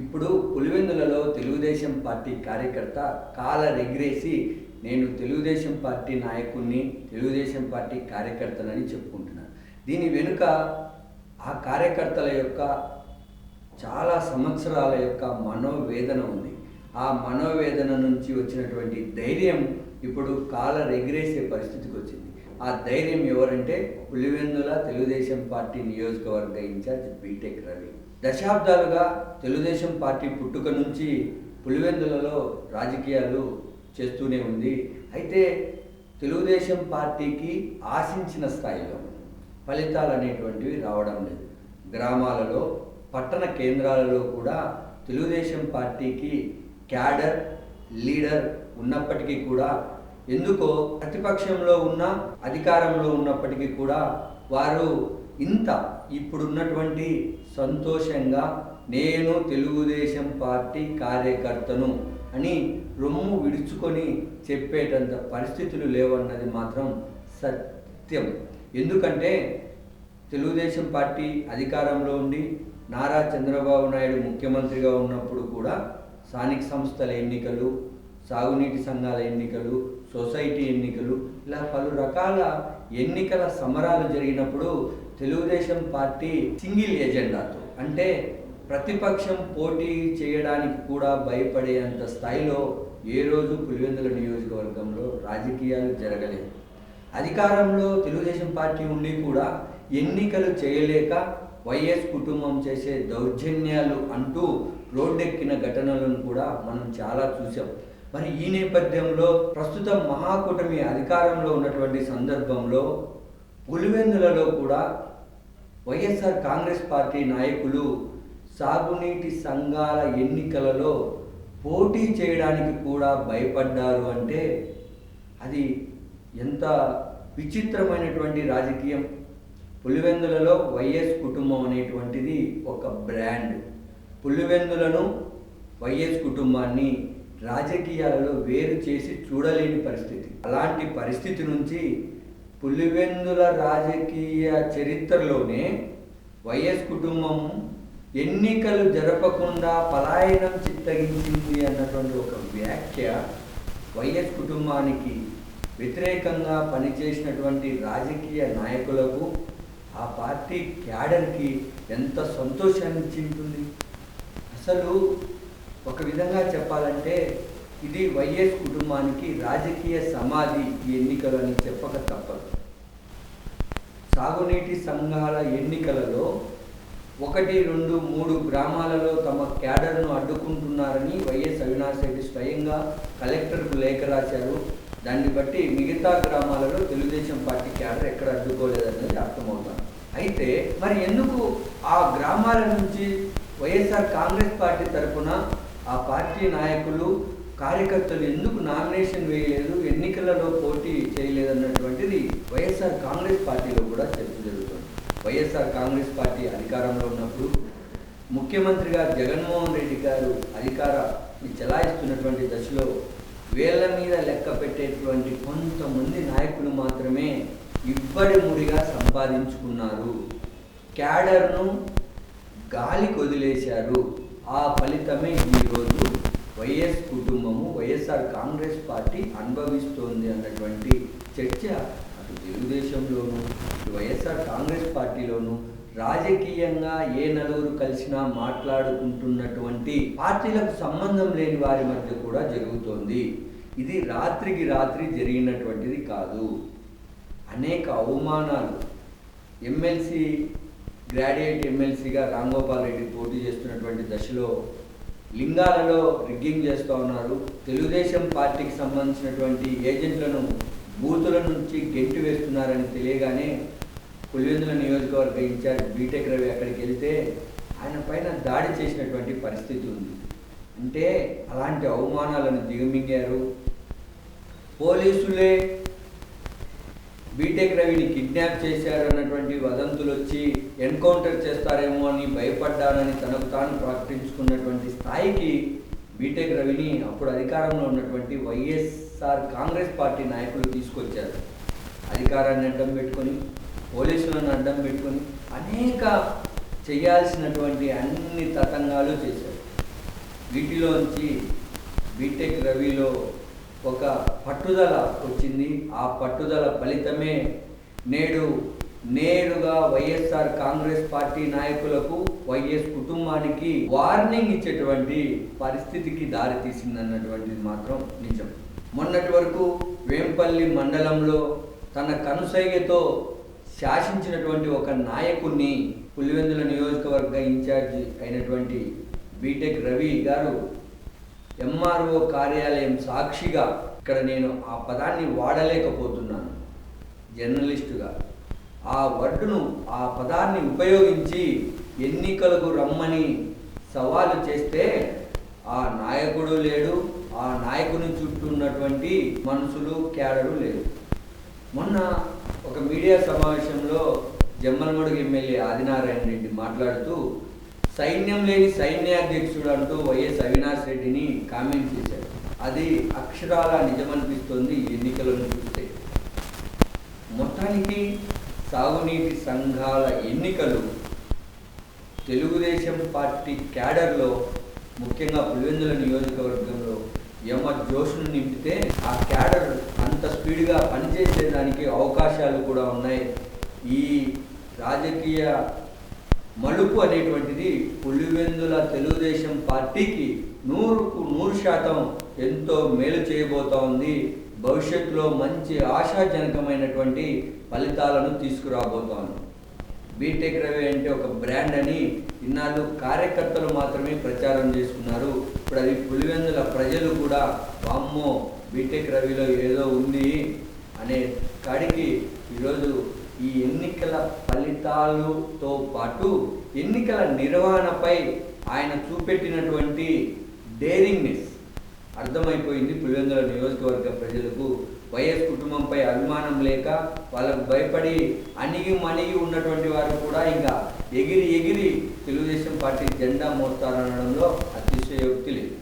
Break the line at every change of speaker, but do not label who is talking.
ఇప్పుడు పులివెందులలో తెలుగుదేశం పార్టీ కార్యకర్త కాల రెగ్రేసి నేను తెలుగుదేశం పార్టీ నాయకుడిని తెలుగుదేశం పార్టీ కార్యకర్తలని చెప్పుకుంటున్నాను దీని వెనుక ఆ కార్యకర్తల యొక్క చాలా సంవత్సరాల యొక్క మనోవేదన ఉంది ఆ మనోవేదన నుంచి వచ్చినటువంటి ధైర్యం ఇప్పుడు కాల రెగ్రేసే పరిస్థితికి వచ్చింది ఆ ధైర్యం ఎవరంటే పులివెందుల తెలుగుదేశం పార్టీ నియోజకవర్గ ఇన్ఛార్జ్ బీటెక్ రవి దశాబ్దాలుగా తెలుగుదేశం పార్టీ పుట్టుక నుంచి పులివెందులలో రాజకీయాలు చేస్తూనే ఉంది అయితే తెలుగుదేశం పార్టీకి ఆశించిన స్థాయిలో ఫలితాలు అనేటువంటివి రావడం లేదు గ్రామాలలో పట్టణ కేంద్రాలలో కూడా తెలుగుదేశం పార్టీకి క్యాడర్ లీడర్ ఉన్నప్పటికీ కూడా ఎందుకో ప్రతిపక్షంలో ఉన్న అధికారంలో ఉన్నప్పటికీ కూడా వారు ఇంత ఇప్పుడున్నటువంటి సంతోషంగా నేను తెలుగుదేశం పార్టీ కార్యకర్తను అని రొమ్ము విడుచుకొని చెప్పేటంత పరిస్థితులు లేవన్నది మాత్రం సత్యం ఎందుకంటే తెలుగుదేశం పార్టీ అధికారంలో ఉండి నారా చంద్రబాబు నాయుడు ముఖ్యమంత్రిగా ఉన్నప్పుడు కూడా స్థానిక సంస్థల ఎన్నికలు సాగునీటి సంఘాల ఎన్నికలు సొసైటీ ఎన్నికలు ఇలా పలు రకాల ఎన్నికల సమరాలు జరిగినప్పుడు తెలుగుదేశం పార్టీ సింగిల్ ఎజెండాతో అంటే ప్రతిపక్షం పోటీ చేయడానికి కూడా భయపడేంత స్థాయిలో ఏ రోజు పులివెందుల నియోజకవర్గంలో రాజకీయాలు జరగలేదు అధికారంలో తెలుగుదేశం పార్టీ ఉండి కూడా ఎన్నికలు చేయలేక వైఎస్ కుటుంబం చేసే దౌర్జన్యాలు అంటూ రోడ్డెక్కిన ఘటనలను కూడా మనం చాలా చూసాం మరి ఈ నేపథ్యంలో ప్రస్తుతం మహాకూటమి అధికారంలో ఉన్నటువంటి సందర్భంలో పులివెందులలో కూడా వైఎస్ఆర్ కాంగ్రెస్ పార్టీ నాయకులు సాగునీటి సంఘాల ఎన్నికలలో పోటీ చేయడానికి కూడా భయపడ్డారు అంటే అది ఎంత విచిత్రమైనటువంటి రాజకీయం పులివెందులలో వైఎస్ కుటుంబం అనేటువంటిది ఒక బ్రాండ్ పులివెందులను వైఎస్ కుటుంబాన్ని రాజకీయాలలో వేరు చేసి చూడలేని పరిస్థితి అలాంటి పరిస్థితి నుంచి పులివెందుల రాజకీయ చరిత్రలోనే వైఎస్ కుటుంబం ఎన్నికలు జరపకుండా పలాయనం చిత్తగించింది అన్నటువంటి ఒక వ్యాఖ్య వైఎస్ కుటుంబానికి వ్యతిరేకంగా పనిచేసినటువంటి రాజకీయ నాయకులకు ఆ పార్టీ క్యాడర్కి ఎంత సంతోషాన్ని ఇచ్చింటుంది అసలు ఒక విధంగా చెప్పాలంటే ఇది వైఎస్ కుటుంబానికి రాజకీయ సమాధి ఈ ఎన్నికలని చెప్పక తప్పదు సాగునీటి సంఘాల ఎన్నికలలో ఒకటి రెండు మూడు గ్రామాలలో తమ క్యాడర్ను అడ్డుకుంటున్నారని వైఎస్ అవినాష్ రెడ్డి స్వయంగా కలెక్టర్కు లేఖ రాశారు దాన్ని బట్టి మిగతా గ్రామాలలో తెలుగుదేశం పార్టీ క్యాడర్ ఎక్కడ అడ్డుకోలేదన్నది అర్థమవుతాను అయితే మరి ఎందుకు ఆ గ్రామాల నుంచి వైఎస్ఆర్ కాంగ్రెస్ పార్టీ తరఫున ఆ పార్టీ నాయకులు కార్యకర్తలు ఎందుకు నామినేషన్ వేయలేదు ఎన్నికలలో పోటీ చేయలేదు అన్నటువంటిది వైఎస్ఆర్ కాంగ్రెస్ పార్టీలో కూడా చర్చ జరుగుతుంది వైఎస్ఆర్ కాంగ్రెస్ పార్టీ అధికారంలో ఉన్నప్పుడు ముఖ్యమంత్రిగా జగన్మోహన్ రెడ్డి గారు అధికారాన్ని చెలాయిస్తున్నటువంటి దశలో వేళ్ల మీద లెక్క పెట్టేటువంటి కొంతమంది నాయకులు మాత్రమే ఇబ్బడి ముడిగా సంపాదించుకున్నారు క్యాడర్ను గాలికి వదిలేశారు ఆ ఫలితమే ఈరోజు వైఎస్ కుటుంబము వైఎస్ఆర్ కాంగ్రెస్ పార్టీ అనుభవిస్తోంది అన్నటువంటి చర్చ అటు తెలుగుదేశంలోను వైఎస్ఆర్ కాంగ్రెస్ పార్టీలోను రాజకీయంగా ఏ నలుగురు కలిసినా మాట్లాడుకుంటున్నటువంటి పార్టీలకు సంబంధం లేని వారి మధ్య కూడా జరుగుతోంది ఇది రాత్రికి రాత్రి జరిగినటువంటిది కాదు అనేక అవమానాలు ఎమ్మెల్సీ గ్రాడ్యుయేట్ ఎమ్మెల్సీగా రాంగోపాల్ రెడ్డి పోటీ చేస్తున్నటువంటి దశలో లింగాలలో రిగ్గింగ్ చేస్తూ ఉన్నారు తెలుగుదేశం పార్టీకి సంబంధించినటువంటి ఏజెంట్లను బూతుల నుంచి గెట్టి వేస్తున్నారని తెలియగానే పులివెందుల నియోజకవర్గ ఇన్ఛార్జ్ బీటెక్ రవి అక్కడికి వెళ్తే ఆయన పైన దాడి చేసినటువంటి పరిస్థితి ఉంది అంటే అలాంటి అవమానాలను దిగమింగారు పోలీసులే బీటెక్ రవిని కిడ్నాప్ చేశారు అన్నటువంటి వదంతులు వచ్చి ఎన్కౌంటర్ చేస్తారేమో అని భయపడ్డానని తనకు తాను ప్రకటించుకున్నటువంటి స్థాయికి బీటెక్ రవిని అప్పుడు అధికారంలో ఉన్నటువంటి వైఎస్ఆర్ కాంగ్రెస్ పార్టీ నాయకులు తీసుకొచ్చారు అధికారాన్ని అడ్డం పెట్టుకొని పోలీసులను అడ్డం పెట్టుకొని అనేక చేయాల్సినటువంటి అన్ని తతంగాలు చేశారు వీటిలోంచి బీటెక్ రవిలో ఒక పట్టుదల వచ్చింది ఆ పట్టుదల ఫలితమే నేడు నేరుగా వైఎస్ఆర్ కాంగ్రెస్ పార్టీ నాయకులకు వైఎస్ కుటుంబానికి వార్నింగ్ ఇచ్చేటువంటి పరిస్థితికి దారి అన్నటువంటిది మాత్రం నిజం మొన్నటి వరకు వేంపల్లి మండలంలో తన కనుసైగతో శాసించినటువంటి ఒక నాయకుణ్ణి పులివెందుల నియోజకవర్గ ఇన్ఛార్జి అయినటువంటి బీటెక్ రవి గారు ఎంఆర్ఓ కార్యాలయం సాక్షిగా ఇక్కడ నేను ఆ పదాన్ని వాడలేకపోతున్నాను జర్నలిస్టుగా ఆ వర్డును ఆ పదాన్ని ఉపయోగించి ఎన్నికలకు రమ్మని సవాలు చేస్తే ఆ నాయకుడు లేడు ఆ నాయకుని చుట్టూ ఉన్నటువంటి మనుషులు క్యాడరు లేదు మొన్న ఒక మీడియా సమావేశంలో జమ్మలమడుగు ఎమ్మెల్యే ఆదినారాయణ రెడ్డి మాట్లాడుతూ సైన్యం లేని సైన్యాధ్యక్షుడు అంటూ వైఎస్ అవినాష్ రెడ్డిని కామెంట్ చేశారు అది అక్షరాల నిజమనిపిస్తోంది ఎన్నికలను చూస్తే మొత్తానికి సాగునీటి సంఘాల ఎన్నికలు తెలుగుదేశం పార్టీ క్యాడర్లో ముఖ్యంగా పులివెందుల నియోజకవర్గంలో యమ జోషును నింపితే ఆ క్యాడర్ అంత స్పీడ్గా పనిచేసేదానికి అవకాశాలు కూడా ఉన్నాయి ఈ రాజకీయ మలుపు అనేటువంటిది పులివెందుల తెలుగుదేశం పార్టీకి నూరుకు నూరు శాతం ఎంతో మేలు చేయబోతోంది భవిష్యత్తులో మంచి ఆశాజనకమైనటువంటి ఫలితాలను తీసుకురాబోతోంది బీటెక్ రవి అంటే ఒక బ్రాండ్ అని ఇన్నాళ్ళు కార్యకర్తలు మాత్రమే ప్రచారం చేసుకున్నారు ఇప్పుడు అది పులివెందుల ప్రజలు కూడా అమ్మో బీటెక్ రవిలో ఏదో ఉంది అనే కాడికి ఈరోజు ఈ ఎన్నికల ఫలితాలతో పాటు ఎన్నికల నిర్వహణపై ఆయన చూపెట్టినటువంటి డేరింగ్నెస్ అర్థమైపోయింది పులివెందుల నియోజకవర్గ ప్రజలకు వైఎస్ కుటుంబంపై అభిమానం లేక వాళ్ళకు భయపడి అణిగి మణిగి ఉన్నటువంటి వారు కూడా ఇంకా ఎగిరి ఎగిరి తెలుగుదేశం పార్టీ జెండా మోస్తారనడంలో అతిశయోక్తి లేదు